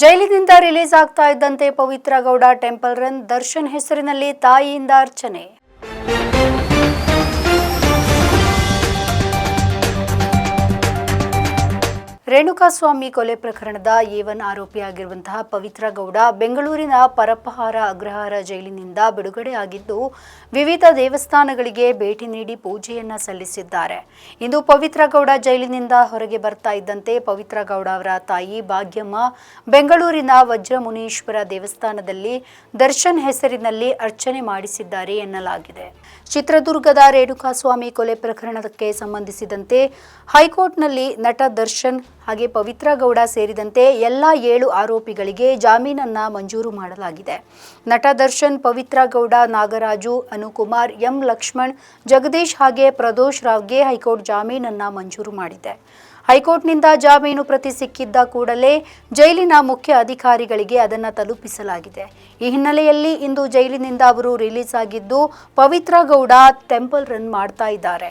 ಜೈಲಿನಿಂದ ರಿಲೀಸ್ ಆಗ್ತಾ ಇದ್ದಂತೆ ಪವಿತ್ರ ಗೌಡ ಟೆಂಪಲ್ ರನ್ ದರ್ಶನ್ ಹೆಸರಿನಲ್ಲಿ ತಾಯಿಯಿಂದ ಅರ್ಚನೆ. ರೇಣುಕಾಸ್ವಾಮಿ ಕೊಲೆ ಪ್ರಕರಣದ ಏವನ್ ಆರೋಪಿಯಾಗಿರುವಂತಹ ಪವಿತ್ರ ಗೌಡ ಬೆಂಗಳೂರಿನ ಪರಪಹಾರ ಅಗ್ರಹಾರ ಜೈಲಿನಿಂದ ಬಿಡುಗಡೆಯಾಗಿದ್ದು, ವಿವಿಧ ದೇವಸ್ಥಾನಗಳಿಗೆ ಭೇಟಿ ನೀಡಿ ಪೂಜೆಯನ್ನ ಸಲ್ಲಿಸಿದ್ದಾರೆ. ಇಂದು ಪವಿತ್ರ ಗೌಡ ಜೈಲಿನಿಂದ ಹೊರಗೆ ಬರ್ತಾ ಇದ್ದಂತೆ ಪವಿತ್ರ ಗೌಡ ಅವರ ತಾಯಿ ಭಾಗ್ಯಮ್ಮ ಬೆಂಗಳೂರಿನ ವಜ್ರಮುನೀಶ್ವರ ದೇವಸ್ಥಾನದಲ್ಲಿ ದರ್ಶನ್ ಹೆಸರಿನಲ್ಲಿ ಅರ್ಚನೆ ಮಾಡಿಸಿದ್ದಾರೆ ಎನ್ನಲಾಗಿದೆ. ಚಿತ್ರದುರ್ಗದ ರೇಣುಕಾಸ್ವಾಮಿ ಕೊಲೆ ಪ್ರಕರಣಕ್ಕೆ ಸಂಬಂಧಿಸಿದಂತೆ ಹೈಕೋರ್ಟ್ನಲ್ಲಿ ನಟ ದರ್ಶನ್ ಹಾಗೆ ಪವಿತ್ರ ಗೌಡ ಸೇರಿದಂತೆ ಎಲ್ಲ ಏಳು ಆರೋಪಿಗಳಿಗೆ ಜಾಮೀನನ್ನ ಮಂಜೂರು ಮಾಡಲಾಗಿದೆ. ನಟ ದರ್ಶನ್, ಪವಿತ್ರ ಗೌಡ, ನಾಗರಾಜು, ಅನುಕುಮಾರ್, ಎಂ ಲಕ್ಷ್ಮಣ್, ಜಗದೀಶ್ ಹಾಗೆ ಪ್ರದೋಷ್ ರಾವ್ಗೆ ಹೈಕೋರ್ಟ್ ಜಾಮೀನನ್ನ ಮಂಜೂರು ಮಾಡಿದೆ. ಹೈಕೋರ್ಟ್ನಿಂದ ಜಾಮೀನು ಪ್ರತಿ ಸಿಕ್ಕಿದ್ದ ಕೂಡಲೇ ಜೈಲಿನ ಮುಖ್ಯ ಅಧಿಕಾರಿಗಳಿಗೆ ಅದನ್ನು ತಲುಪಿಸಲಾಗಿದೆ. ಈ ಹಿನ್ನೆಲೆಯಲ್ಲಿ ಇಂದು ಜೈಲಿನಿಂದ ಅವರು ರಿಲೀಸ್ ಆಗಿದ್ದು ಪವಿತ್ರ ಗೌಡ ಟೆಂಪಲ್ ರನ್ ಮಾಡ್ತಾ ಇದ್ದಾರೆ.